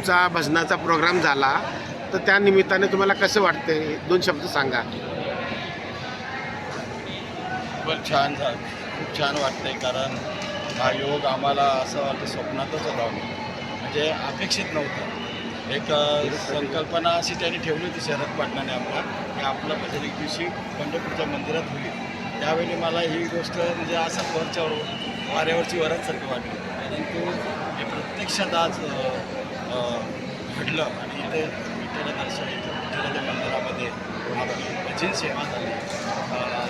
तुमचा भजनाचा प्रोग्राम झाला तर त्या निमित्ताने तुम्हाला कसं वाटतंय? दोन शब्द सांगा. खूप छान झालं खूप छान वाटतंय कारण हा योग आम्हाला असं वाटतं स्वप्नातच होता. म्हणजे अपेक्षित नव्हतं. एक संकल्पना अशी त्यांनी ठेवली होती शरद पाटणाने आम्हाला की आपलं भजन एक दिवशी पंढरपूरच्या मंदिरात होईल. त्यावेळी मला ही गोष्ट म्हणजे असं वरच्यावर वाऱ्यावरची वरचसारखी वाटली. परंतु हे प्रत्यक्षात आज घडलं आणि इथे विठ्ठल दर्शन इथे विठ्ठलाच्या मंदिरामध्ये भजन सेवा झाली.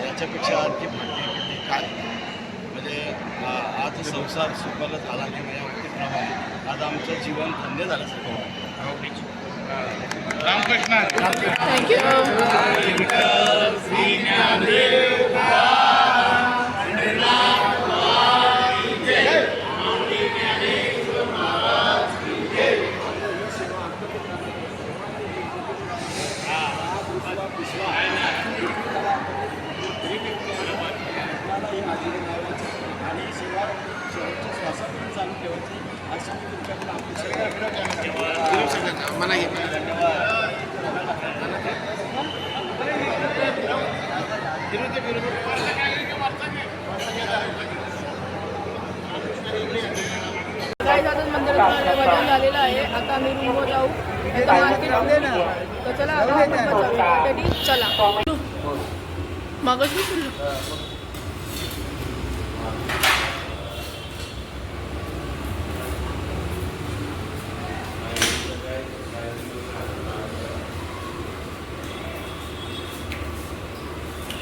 याच्यापेक्षा आणखी भाग्य किती काय? म्हणजे आज संसार सुखाला झाला किंवा या व्यक्तीप्रमाणे आज आमचं जीवन धन्य झाल्यासारखं वाटतं आणि सेवा शेवटच्या श्वासापर्यंत चालू ठेवायची अशी मी तुमच्याकडे अपेक्षा करतो. मला हे काही जातात मंदिरात भजन झालेलं आहे आता आम्ही रूमवर जाऊ आता मार्केट तर चला आता आपण बचावी. चला मागच मी बोललो.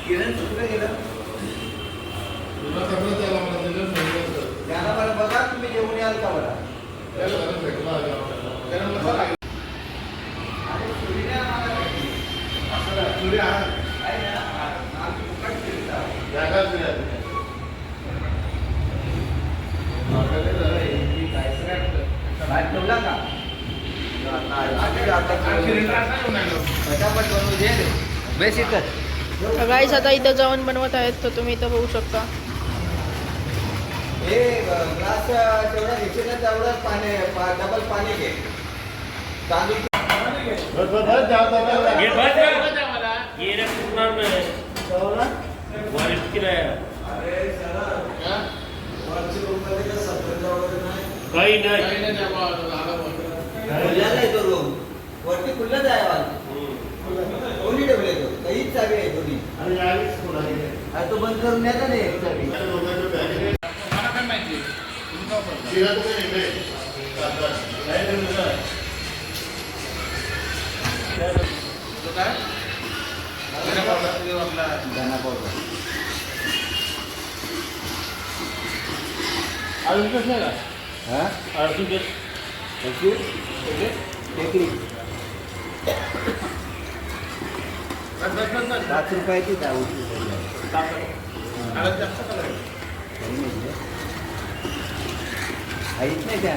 किरण कुठे गेलं त्यांना मला बघा तुम्ही जेवून याल का मला भात ठेवला का फटाफट बनवू दे बेस इथं गाईस आता इथं जेवण बनवत आहेत तर तुम्ही इथं बघू शकता. हे ग्लास तेवढा घेतलेला तेवढं पाणी पा- डबल पाणी घे तांदूळ काही नाही खुल्ला नाही तो रूम वरती खुल्लाच आहे. वाल कोणी ठेवले तो काहीच चावी आहे दोन्ही अरे तो बंद करून द्या ना एक चावी दाना पावडर हा? टेकडी टेकडी. पाच रुपयाची दहा काहीच नाही त्या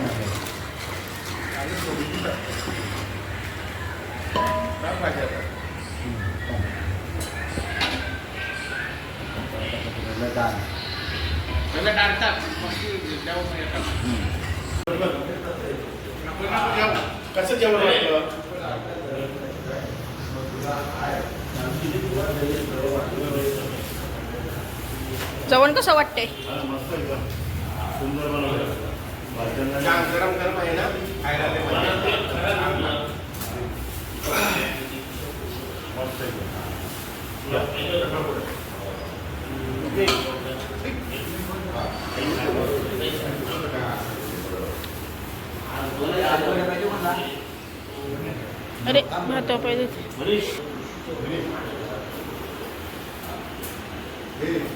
दान कसं जेवण वाटलं जेवण कसं वाटतंय? गरम गरम आहे ना अरे भात पाहिजे मी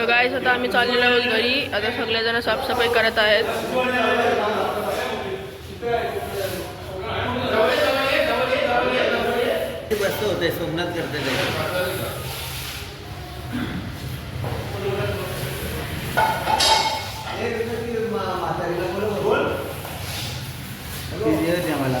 तर गायस आता आम्ही चाललेलो आहोत घरी. आता सगळेजण साफसफाई करत आहेत. होते सोमनाथ करते मला.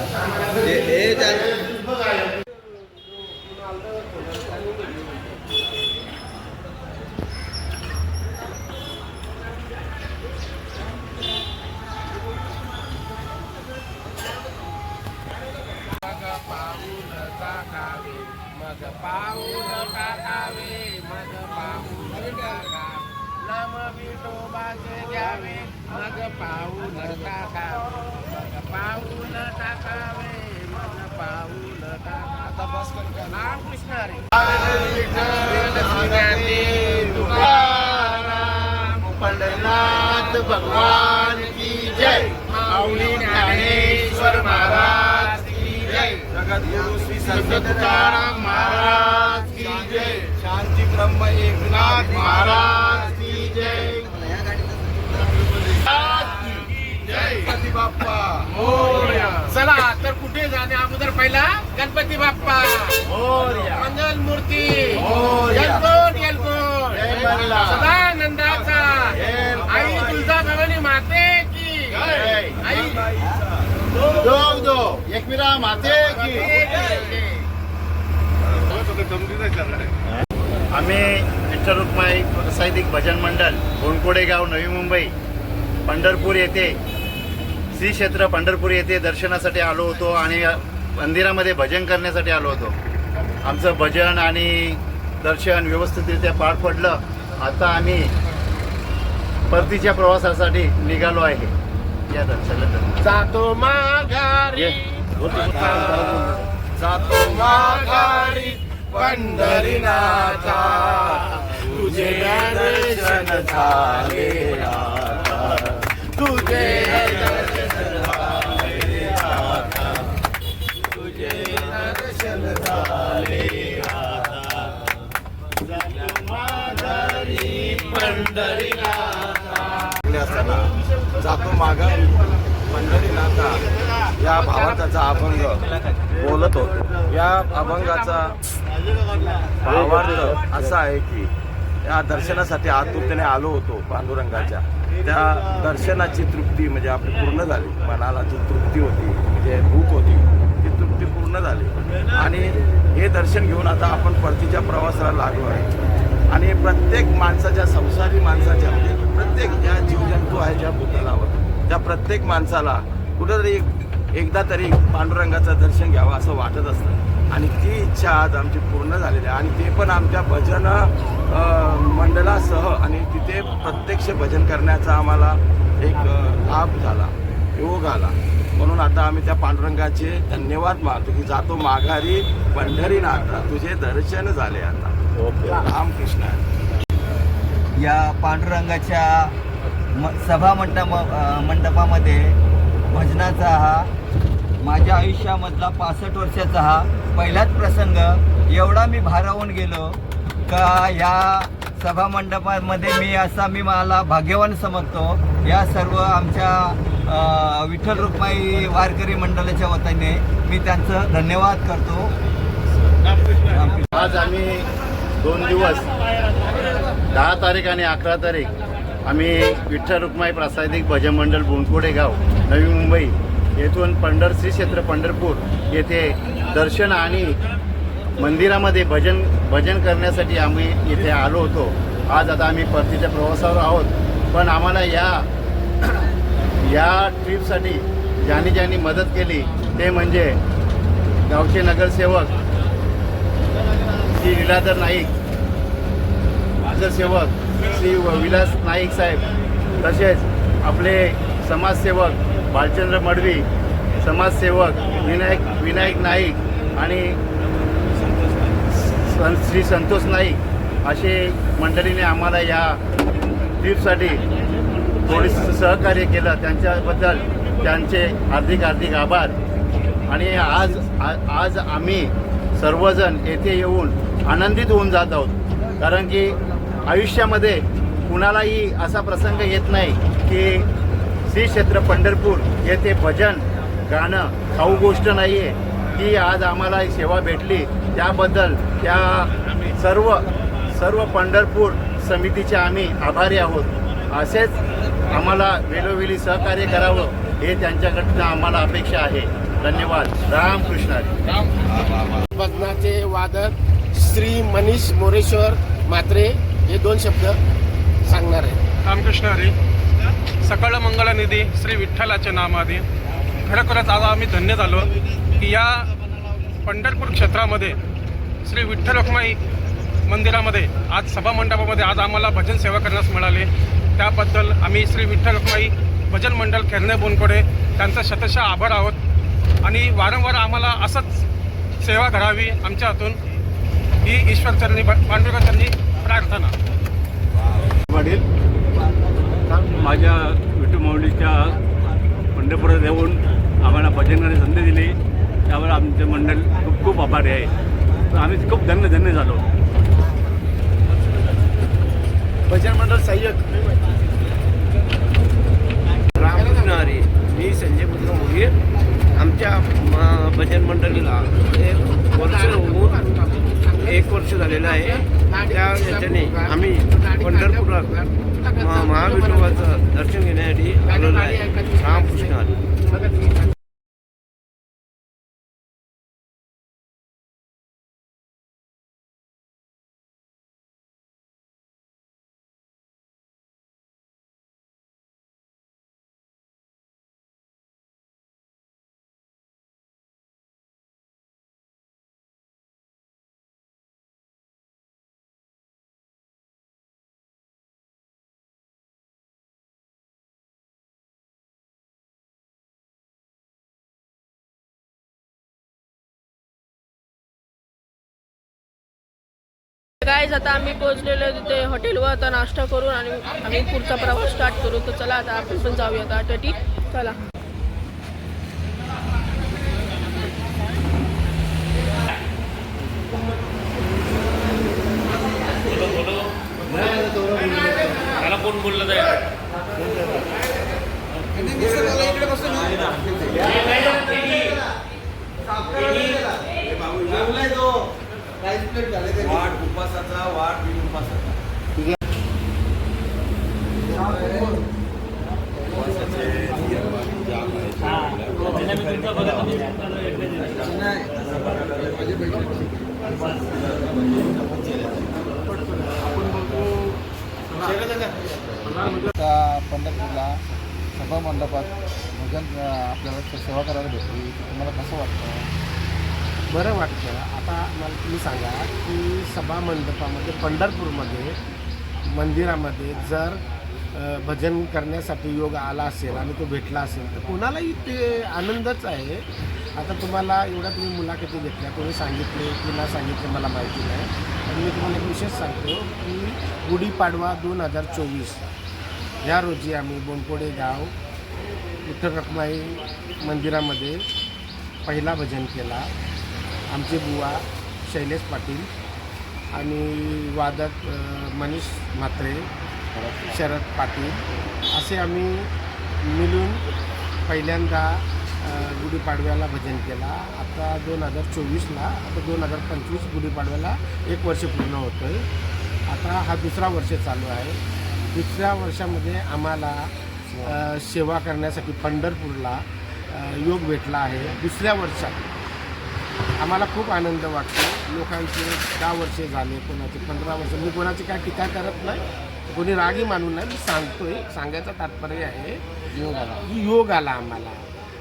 मग पाऊल टाकावे मग पाऊल नाम विठोबाचे घ्यावे मग पाऊल टाकावे मग पाऊल टाकावे मग पाऊल टाका आता बस रामकृष्ण पंढरनाथ भगवान की जय माऊली ज्ञानेश्वर महाराज की जय जगद्गुरु श्री तुकाराम महाराज की जय. शांती ब्रह्म एकनाथ महाराज की जय. गणपती बाप्पा चला तर कुठे जाणे अगोदर पहिला? गणपती बाप्पा. मंगल मूर्ती एलकोट एलकोट सदानंदाचा. आई तुळजा भवानी माते की. आई. दो दो. एकविरा माते की. आम्ही विठ्ठल रुक्माई साहित्यिक भजन मंडळ गोंडकोडे गाव नवी मुंबई पंढरपूर येथे श्री क्षेत्र पंढरपूर येथे दर्शनासाठी आलो होतो आणि मंदिरामध्ये भजन करण्यासाठी आलो होतो. आमचं भजन आणि दर्शन व्यवस्थितरित्या पार पडलं. आता आम्ही परतीच्या प्रवासासाठी निघालो आहे. या दर्शनाला जातो माघारी. जातो माघारी. पंढरीनाथा तुझे दर्शन झाले तुझे जातो माघारी पंढरीनाथा. असताना जातो पंढरीनाथा. या भावाचा अभंग बोलत होतो या अभंगाचा भावार्थ असा आहे की या दर्शनासाठी आतुरतेने आलो होतो पांडुरंगाच्या. त्या दर्शनाची तृप्ती म्हणजे आपली पूर्ण झाली. मनाला जी तृप्ती होती म्हणजे भूक होती ती तृप्ती पूर्ण झाली. आणि हे दर्शन घेऊन आता आपण परतीच्या प्रवासाला लागलो आहे. आणि प्रत्येक माणसाच्या संसारी माणसाच्या म्हणजे प्रत्येक ज्या जीवजंतू आहे ज्या भूतलावर त्या प्रत्येक माणसाला कुठंतरी एकदा तरी पांडुरंगाचं दर्शन घ्यावं असं वाटत असतं. आणि ती इच्छा आज आमची पूर्ण झालेली आहे. आणि ते पण आमच्या भजन मंडळासह आणि तिथे प्रत्यक्ष भजन करण्याचा आम्हाला एक लाभ झाला योग आला. म्हणून आता आम्ही त्या पांडुरंगाचे धन्यवाद मानतो की जातो माघारी पंढरीनाथा तुझे दर्शन झाले आता. रामकृष्ण. या पांडुरंगाच्या म सभा मंडप मंडपामध्ये भजनाचा हा माझ्या आयुष्यामधला पासष्ट वर्षाचा हा पहिलाच प्रसंग. एवढा मी भारावून गेलो का या सभामंडपामध्ये मी असा मी मला भाग्यवान समजतो. या सर्व आमच्या विठ्ठल रुक्माई वारकरी मंडळाच्या वतीने मी त्यांचं धन्यवाद करतो. आज आम्ही दोन दिवस दहा तारीख आणि अकरा तारीख आम्ही विठ्ठल रुक्माई प्रासादिक भजन मंडळ बोंडकोडे गाव नवी मुंबई येथून पंढर श्री क्षेत्र पंढरपूर येथे दर्शन आणि मंदिरामध्ये भजन भजन करण्यासाठी आम्ही इथे आलो होतो. आज आता आम्ही परतीच्या प्रवासावर आहोत. पण आम्हाला या या ट्रीपसाठी ज्यांनी ज्यांनी मदत केली ते म्हणजे गावचे नगरसेवक श्री लीलाधर नाईक नगरसेवक श्री विलास नाईक साहेब तसेच आपले समाजसेवक बालचंद्र मडवी समाजसेवक विनायक विनायक नाईक आणि सं- श्री संतोष नाईक असे मंडळीने आम्हाला या ट्रीपसाठी थोडीसं सहकार्य केलं. त्यांच्याबद्दल त्यांचे हार्दिक हार्दिक आभार. आणि आज आ- आज आम्ही सर्वजण येथे येऊन आनंदित होऊन जात आहोत. कारण की आयुष्यामध्ये कुणालाही असा प्रसंग येत नाही की श्री क्षेत्र पंढरपूर येथे भजन गाणं खाऊ गोष्ट नाही आहे ती आज आम्हाला ही सेवा भेटली. त्याबद्दल त्या सर्व सर्व पंढरपूर समितीचे आम्ही आभारी आहोत. असेच आम्हाला वेळोवेळी सहकार्य करावं हे त्यांच्याकडनं आम्हाला अपेक्षा आहे. धन्यवाद. रामकृष्ण. भजनाचे वादक श्री मनीष मोरेश्वर मात्रे हे दोन शब्द सांगणार आहे. रामकृष्ण हरी. सकळ मंगळ निधी श्री विठ्ठलाच्या नामाधी खरोखरच आज आम्ही धन्य झालो की या पंढरपूर क्षेत्रामध्ये श्री विठ्ठल रखमाई मंदिरामध्ये आज सभा मंडपामध्ये आज आम्हाला भजन सेवा करण्यास मिळाले. त्याबद्दल आम्ही श्री विठ्ठल रखमाई भजन मंडळ खेरणे बोनकोडे त्यांचा शतशः आभार आहोत. आणि वारंवार आम्हाला असंच सेवा घडावी आमच्या हातून. ही ईश्वरचरणी पांडुरंगाचरणी प्रार्थना. वडील माझ्या विठू माऊलीच्या पंढरपुरात येऊन आम्हाला भजन करण्याची संधी दिली. त्यावर आमचे मंडळ खूप खूप आभारी आहे. आम्ही खूप धन्य धन्य झालो. भजन मंडळ सहाय्यक. रामकृष्ण हरी मी संजय पुत्र मोघे आमच्या भजन मंडळीला एक वर्ष होऊन एक वर्ष झालेलं आहे. त्या याच्याने आम्ही पंढरपुरात म- महाविठोबाचं दर्शन घेण्यासाठी आलेलो आहे रामकृष्ण गाईज आता आम्ही पोहोचलेलो तिथे हॉटेलवर आता नाश्ता करून आणि आम्ही पुढचा प्रवास स्टार्ट करू. तर चला आता आपण पण जाऊया. आता टटी चला. उपासाचा बिन पंढरपूरला सभा मंडपात भजन आपल्याला सेवा करायला भेटली. तुम्हाला कसं वाटतं? बरं वाटतं. आता मला तुम्ही सांगा की सभा मंडपामध्ये पंढरपूरमध्ये मंदिरामध्ये जर भजन करण्यासाठी योग आला असेल आणि तो भेटला असेल तर कोणालाही ते आनंदच आहे. आता तुम्हाला एवढ्या तुम्ही मुलाखती घेतल्या कोणी सांगितले तुला सांगितले मला माहिती नाही. पण मी तुम्हाला एक विशेष सांगतो की गुढीपाडवा दोन हजार चोवीस ह्या रोजी आम्ही बोनपोडे गाव विठ्ठल रखमाई मंदिरामध्ये पहिला भजन केला. आमचे बुवा शैलेश पाटील आणि वादक मनीष म्हात्रे शरद पाटील असे आम्ही मिळून पहिल्यांदा गुढीपाडव्याला भजन केला. आता दोन हजार चोवीसला आता दोन हजार पंचवीस गुढीपाडव्याला एक वर्ष पूर्ण होतं आहे आता हा दुसरा वर्ष चालू आहे. दुसऱ्या वर्षामध्ये आम्हाला सेवा करण्यासाठी पंढरपूरला योग भेटला आहे. दुसऱ्या वर्षात आम्हाला खूप आनंद वाटतो. लोकांचे दहा वर्षे झाले कोणाचे पंधरा वर्ष. मी कोणाची काय टीका करत नाही कोणी रागी मानून नाही मी सांगतोय. सांगायचं तात्पर्य आहे योग आला. योग आला आम्हाला.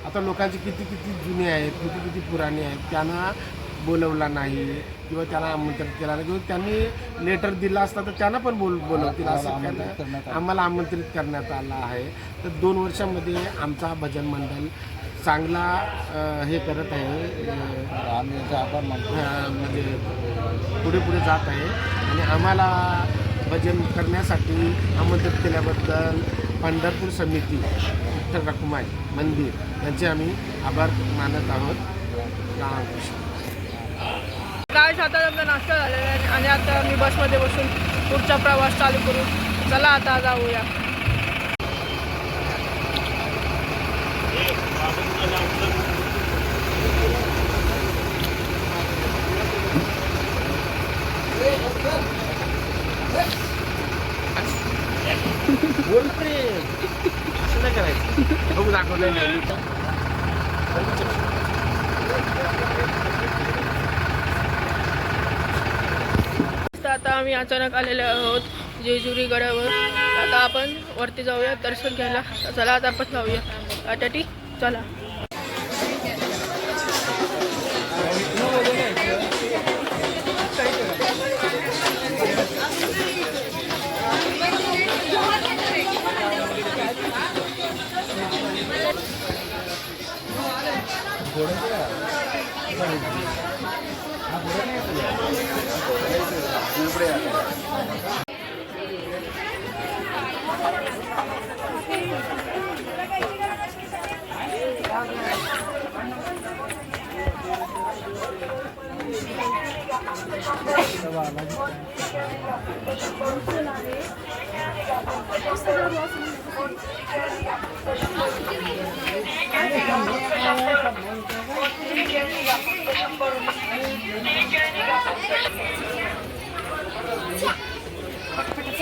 आता लोकांचे किती किती जुने आहेत किती किती पुराणे आहेत त्यांना बोलवला नाही किंवा त्यांना आमंत्रित केला नाही किंवा त्यांनी लेटर दिला असता तर त्यांना पण बोल बोलवतील असं आम्हाला आमंत्रित करण्यात आलं आहे. तर दोन वर्षामध्ये आमचा भजन मंडळ चांगला हे करत आहे. आम्ही आभार मानतो. म्हणजे पुढे पुढे जात आहे. आणि आम्हाला भजन करण्यासाठी आमंत्रित केल्याबद्दल पंढरपूर समिती विठ्ठल रखुमाई मंदिर यांचे आम्ही आभार मानत आहोत. काय आता आपला नाश्ता झालेला आहे आणि आता मी बसमध्ये बसून पुढचा प्रवास चालू करू. चला आता जाऊया. तर आता आम्ही अचानक आलेले आहोत जेजुरी गडावर आता आपण वरती जाऊया दर्शन घ्यायला. चला आता आपण जाऊया. त्यासाठी चला. プレイヤー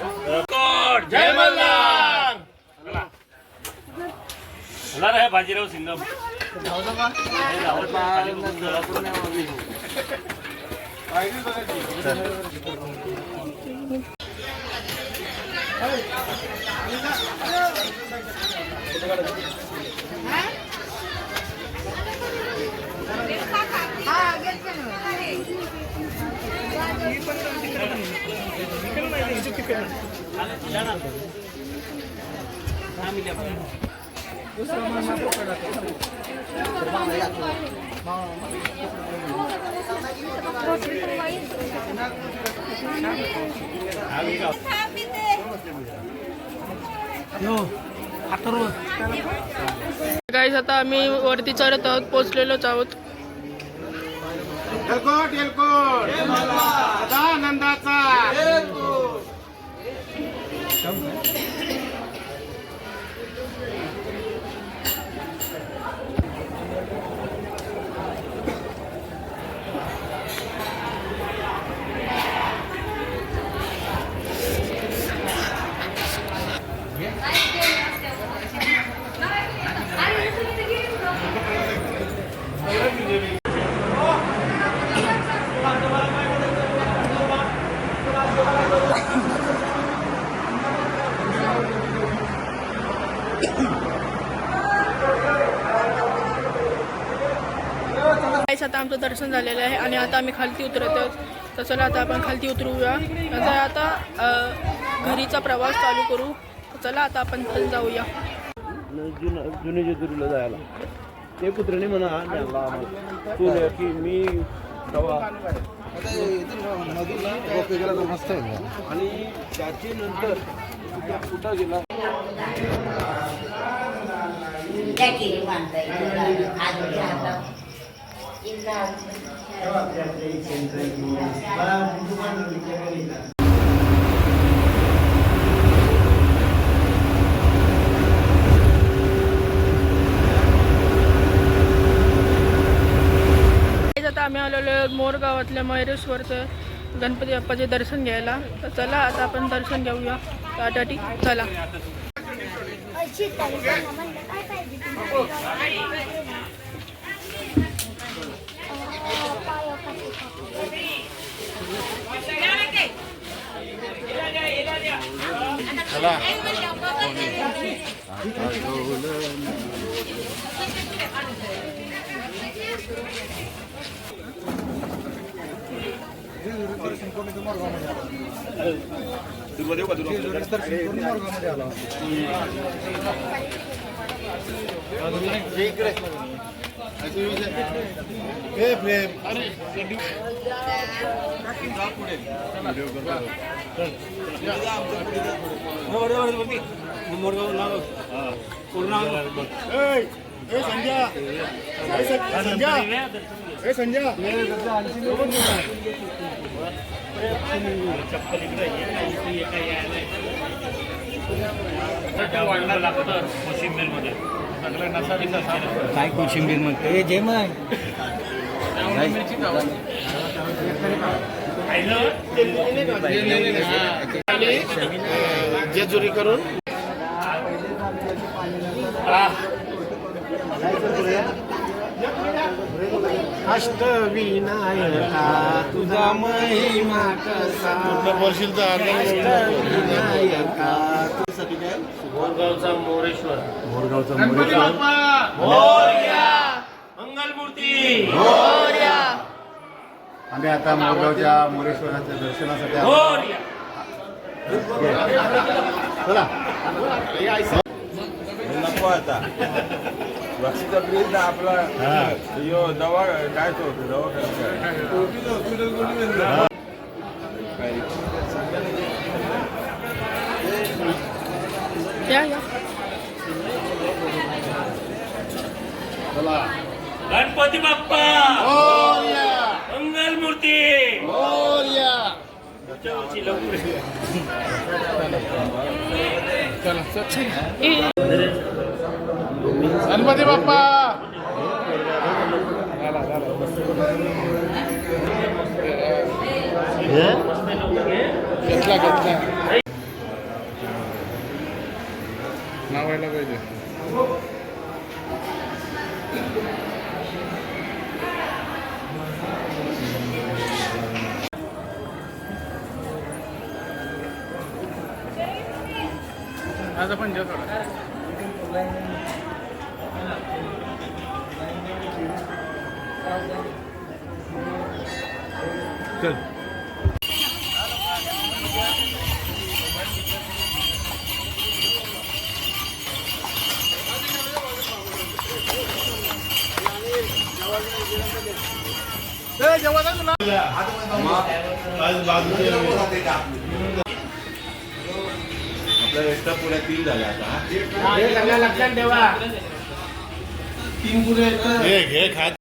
जय मल्हार! होणार आहे बाजीराव सिंगम. काहीच आता आम्ही वरती चढत आहोत पोचलेलोच आहोत. एलकोट एलकोट आनंदाचा आता आमचं दर्शन झालेलं आहे आणि आता आम्ही खालती उतरत आहोत. तर चला आता आपण खालती उतरूया. नंतर आता घरीचा प्रवास चालू करू. चला आता आपण खाली जाऊया. जुने जेजुरीला जायला. ते पुत्रने म्हणा तू की मी आणि त्याची नंतर कुठं गेला? गाईस आता आम्ही आलेलो आहोत मोर मयुरेश्वरचं गणपती बाप्पाचे दर्शन घ्यायला. तर चला आता आपण दर्शन घेऊया. त्यासाठी चला. খেলা दुर्गदेव का दुर्गा संजय चप्पल इकडे लागतं कोशिंबीरमध्ये काय कोशिंबीर म्हणते? जे मग. जेजुरी करून अष्टविनायका तुझा महिमा कसा? अष्टविनायका मोरगावचा मोरेश्वर. मोरगावचा आम्ही आता मोरगावच्या मोरेश्वराच्या दर्शनासाठी. चला. नको आता. ब्रिज ना आपला यो दवा काय तो दवा या या. गणपती बाप्पा! मंगल मूर्ती! गणपती बाप्पा! घेतला घेतला. नावायला पाहिजे आज आपण जेवतो चल आपला रस्ता पुऱ्या तीन झाला आता. लक्षात ठेवा. तीन पुढे घे घे खात